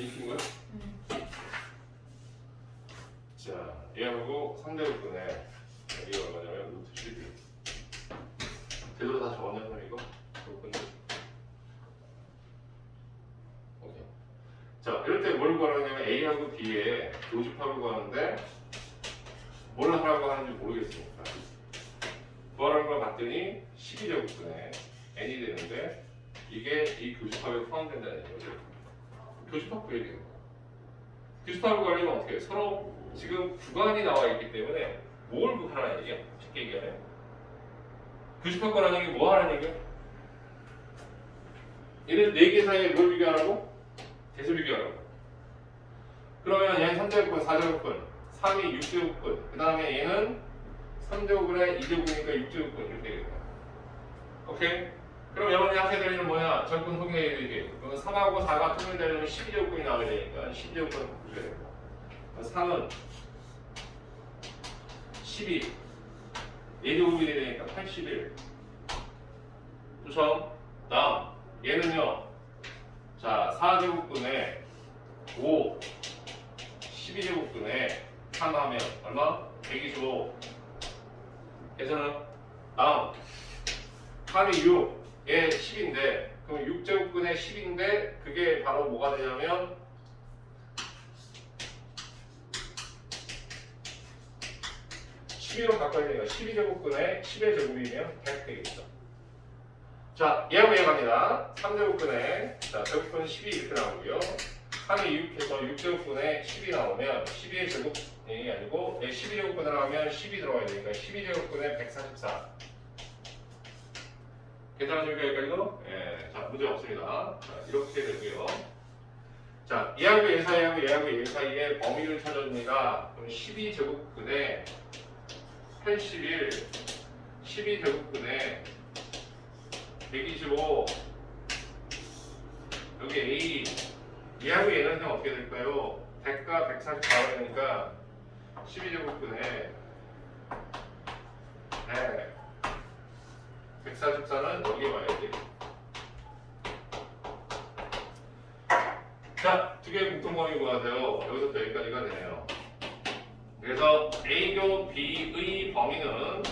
익힌 거야? 음. 자, 얘하고 상대국분의 이거 얼마냐면 루트 12. 제대로 다 적었냐, 그럼 이거? 그렇군요. 오케이. 자, 이럴 때 뭘 구하냐면 A하고 B에 교집합을 구하는데 뭘 하라고 하는지 모르겠으니까. 구하라는 걸 봤더니 12제곱분의 n이 되는데 이게 이 교집합에 포함된다는 거죠. 교집합 구해야 되는 거야. 교집합을 구하려면 어떻게 해요? 서로 지금 구간이 나와 있기 때문에 뭘 구하라는 얘기야? 쉽게 얘기하면 교집합 구하라는 얘기 뭐 하라는 얘기야? 얘는 4개 사이에 뭘 비교하라고? 대수 비교하라고 그러면 얘는 3제곱분, 4제곱분 3이 6제곱분 그 다음에 얘는 3제곱분에 2제곱이니까 6제곱분 이렇게 되겠다 오케이? 그럼 여러분이 하셔야 될 일은 뭐냐? 절분 통일해야 되게 그러면 3하고 4가 통일되려면 12제곱분이 나오게 되니까 12제곱분 구해야 됩니다 3은 12 4제곱이 되니까 81 그쵸? 다음. 얘는요. 자 4제곱분에 5 12제곱분에 3 하면 얼마? 125 계산은 다음. 3이 6, 얘 10인데 그럼 6제곱분의 10인데 그게 바로 뭐가 되냐면 12로 바꿔야 되니까 12제곱분의 10의 제곱이면 100 되겠죠. 자, 얘하고 얘 갑니다. 3제곱분의 자, 제곱분 12 이렇게 나오고요. 3이 6해서 6제곱분의 10이 나오면 12의 제곱이 아니고 얘 12제곱분을 하면 10이 들어가야 되니까 12제곱분의 144 계산하십니까 여기까지도? 예, 자 문제 없습니다. 자, 이렇게 되고요. 자, 얘하고 얘 사이하고 얘하고 얘 사이의 범위를 찾아줍니다. 그럼 12 제곱분의 81, 12 제곱분의 125 여기 A 얘하고 얘는 그냥 어떻게 될까요? 100과 144가 되니까 12제곱분의 100 144는 여기에 와야지. 자, 두 개의 공통범위 구하세요. 여기서부터 여기까지가 되네요. 그래서 A교 B의 범위는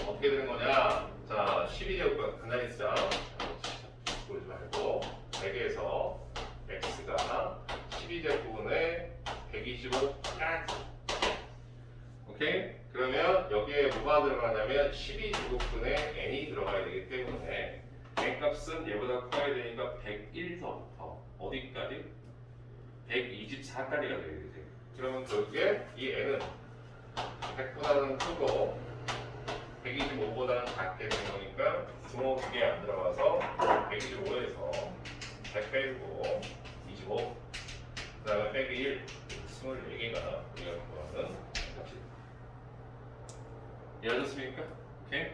어떻게 되는 거냐? 자, 12제곱분 간단히 쓰자. 보지 말고 100에서 x가 12제곱분의 125까지. 오케이? 그러면 여기에 뭐가 들어가냐면 12제곱분의 n이 들어가야 되기 때문에 n 값은 얘보다 커야 되니까 101서부터 어디까지? 124까지가 되겠지. 그러면 결국에 이 n은 100보다는 크고 125보다는 작게 되는 거니까 개안 들어가서 125에서 100 빼고 25 그다음에 빼기 1 24개가 우리가 구하는 값 이 이해하셨습니까? 오케이?